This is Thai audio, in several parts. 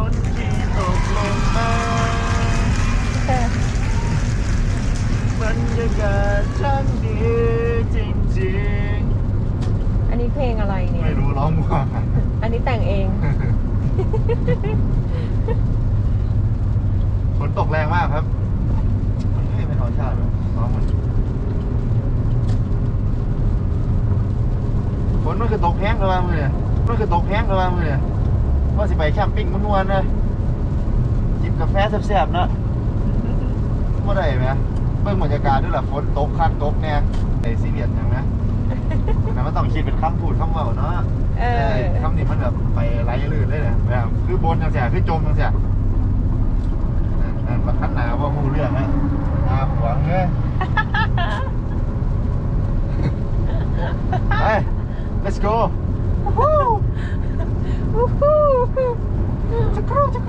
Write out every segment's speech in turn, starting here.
คนที่ตกงมกาศช่างดีจริงอันนี้เพลงอะไรเนี่ย ไม่รู้ร้องว่าอันนี้แต่งเอง ฝนตกแรงมากครับมันไม่เป็นรรชาติหรอกร้องมันฝนมันคือตกแหงกระลามือเนี่ยมันคือตกแห้งกระลาเย ว่าสิไปแคมปิ้งมันวนๆเลยจิบกาแฟแซ่บๆเนอะว่าได้ไหมเบิ่งบรรยากาศด้วยล่ะฝนตกคักตกเนี่ยไอ้ซีเรียสยังนะแต่มันต้องคิดเป็นคำพูดคำเว่าเนาะเออคำนี้มันแบบไปไร้ลื่นเลยนะแบบคือบนจังเสียคือจมจังเสียนั่นนั่นมาขั้นหนาว่าหูเรื่องนะหนาหวงเลยไป let's go วู้ฮู้ จะค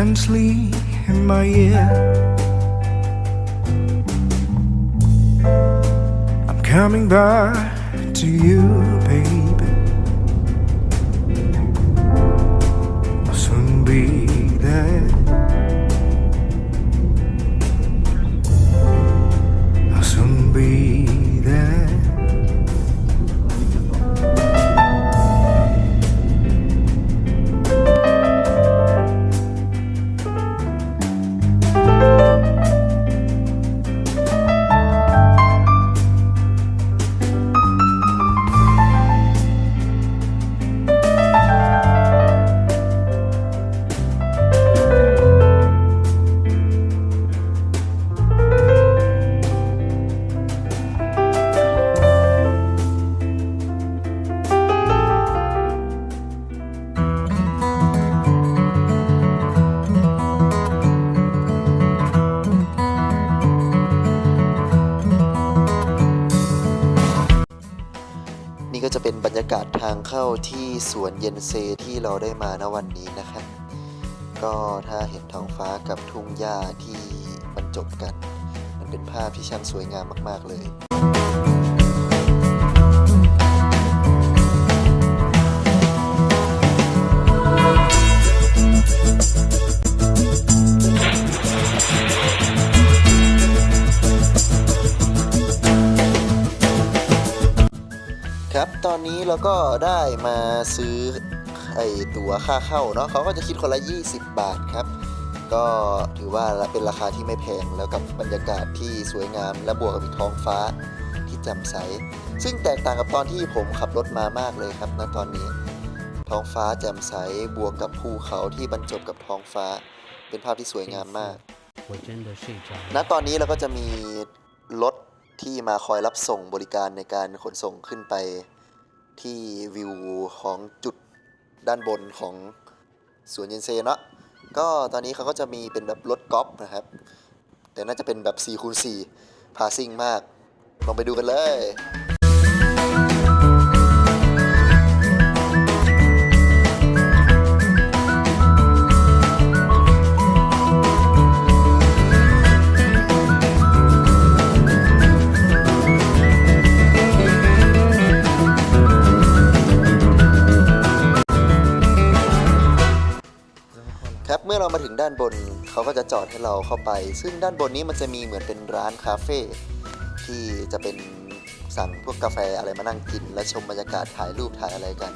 gently in my ear. I'm coming back to you, baby. จะเป็นบรรยากาศทางเข้าที่สวนเย็นเซที่เราได้มาณวันนี้นะครับ ก็ถ้าเห็นท้องฟ้ากับทุ่งหญ้าที่บรรจบกัน มันเป็นภาพที่ช่างสวยงามมาก ๆ เลย ก็ได้มาซื้อไอตั๋วค่าเข้าเนาะเขาก็จะคิดคนละ 20 บาทครับ ก็ถือว่าเป็นราคาที่ไม่แพงแล้วกับบรรยากาศที่สวยงาม และบวกกับท้องฟ้าที่แจ่มใส ซึ่งแตกต่างกับตอนที่ผมขับรถมามากเลยครับณตอนนี้ ท้องฟ้าแจ่มใสบวกกับภูเขาที่บรรจบกับท้องฟ้า เป็นภาพที่สวยงามมากณตอนนี้เราก็จะมีรถที่มาคอยรับส่งบริการในการขนส่งขึ้นไป ที่วิวของจุดด้านบนของสวนเยนเซเนาะก็ตอนนี้เขาก็จะมีเป็นแบบรถกอล์ฟนะครับ แต่น่าจะเป็นแบบ4คูณ4พาซิ่งมาก ลองไปดูกันเลย มื่อเรามาถึงด้านบนเขาก็จะจอดให้เราเข้าไป ซึ่งด้านบนนี้มันจะมีเหมือนเป็นร้านคาเฟ่ที่จะเป็นสั่งพวกกาแฟอะไรมานั่งกิน และชมบรรยากาศถ่ายรูปถ่ายอะไรกัน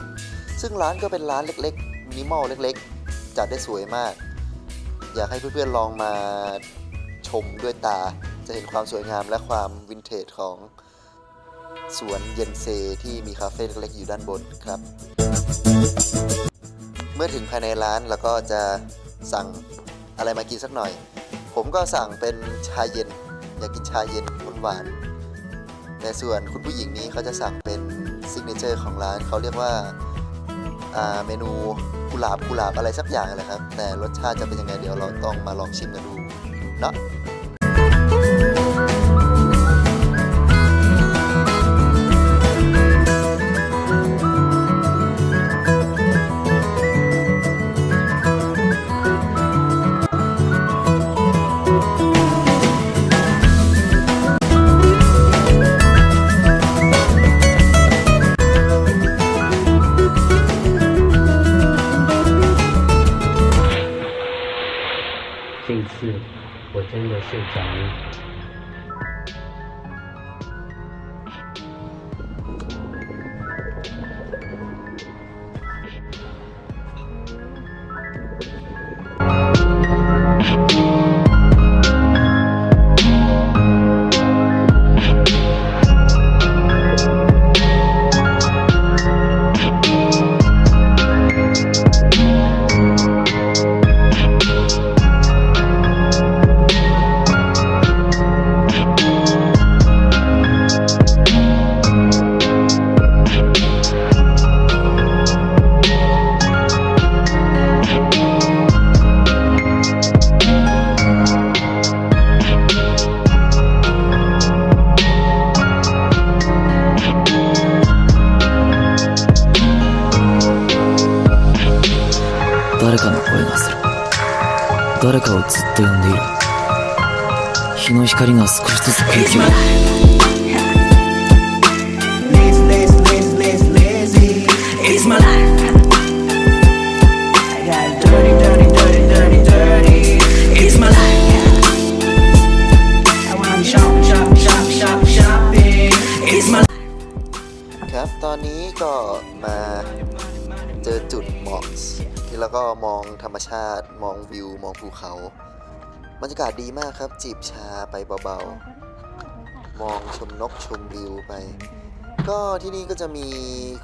ซึ่งร้านก็เป็นร้านเล็กๆมินิมอลเล็ก ๆ จัดได้สวยมาก อยากให้เพื่อนๆลองมาชมด้วยตา จะเห็นความสวยงามและความวินเทจของสวนเย็นเซที่มีคาเฟ่เล็กๆอยู่ด้านบนครับ เมื่อถึงภายในร้านเราก็จะ สั่งอะไรมากินสักหน่อย ผมก็สั่งเป็นชาเย็น อยากกินชาเย็นหวานๆแต่ส่วนคุณผู้หญิงนี้เขาจะสั่งเป็นซิกเนเจอร์ของร้านเขาเรียกว่าเมนูกุหลาบกุหลาบอะไรสักอย่างเลยครับ แต่รสชาติจะเป็นยังไงเดี๋ยวเราต้องมาลองชิมกันดูเนาะ 这次我真的睡着了誰かをずっと呼んでいる日の光が少しずつ空気を Lazy, lazy, lazy, lazy, lazy. It's my life. I got dirty, dirty, dirty, dirty, dirty. It's my life. I wanna shop, shop, shop, shop, shopping. It's my life. ครับ ตอนนี้ก็มาเจอจุดเหมาะที่ แล้วก็มองธรรมชาติ มองวิว มองภูเขาบรรยากาศดีมากครับ จีบชาไปเบาๆ มองชมนกชมวิวไป ก็ที่นี่ก็จะมี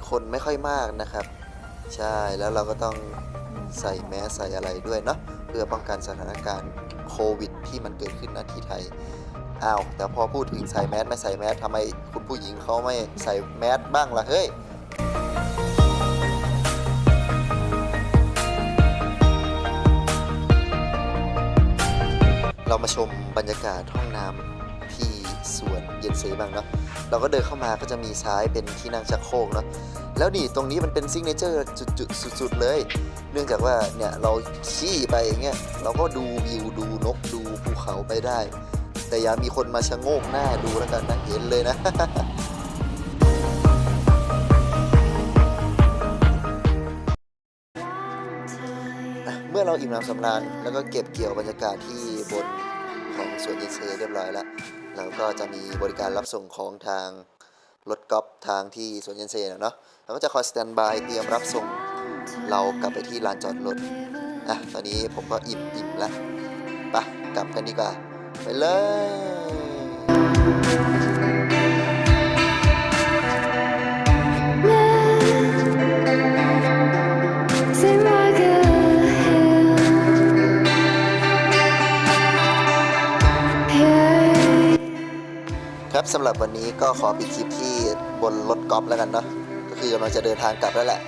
คนไม่ค่อยมากนะครับ ใช่แล้วเราก็ต้องใส่แมสใส่อะไรด้วยเนาะเพื่อป้องกันสถานการณ์โควิด ที่มันเกิดขึ้นณที่ไทยอ้าวแต่พอพูดถึงใส่แมสไม่ใส่แมสทำไมคุณผู้หญิงเขาไม่ใส่แมสบ้างล่ะเฮ้ย เรามาชมบรรยากาศห้องน้ำที่สวนเย็นเซบ้างเนาะเราก็เดินเข้ามาก็จะมีซ้ายเป็นที่นั่งชักโครกเนาะแล้วนี่ตรงนี้มันเป็นซิกเนเจอร์จุดๆสุดๆเลย เนื่องจากว่าเนี่ยเราขี่ไปอย่างเงี้ยเราก็ดูวิวดูนกดูภูเขาไปได้ แต่อย่ามีคนมาชะโงกหน้าดูแล้วกันนะเห็นเลยนะอะเมื่อเราอิ่มน้ำสำราญแล้วก็เก็บเกี่ยวบรรยากาศที่บน ของสวนยินเซเรียบร้อยแล้วเราก็จะมีบริการรับส่งของทางรถกอล์ฟทางที่สวนยินเซ่เนาะเราก็จะคอยสแตนบายเตรียมรับส่งเรากลับไปที่ลานจอดรถอะตอนนี้ผมก็อิ่มอิ่มแล้วไปกลับกันดีกว่า ไปเลย ครับสำหรับวันนี้ก็ขอปิดคลิปที่บนรถกอล์ฟแล้วกันเนาะก็คือกำลังจะเดินทางกลับแล้วแหละ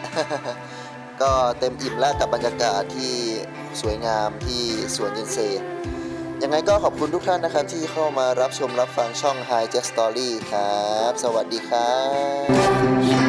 ก็เต็มอิ่มแล้วกับบรรยากาศที่สวยงามที่สวนยินเซยังไงก็ขอบคุณทุกท่านนะครับ ที่เข้ามารับชมรับฟังช่อง Hi Jack Story ครับ สวัสดีครับ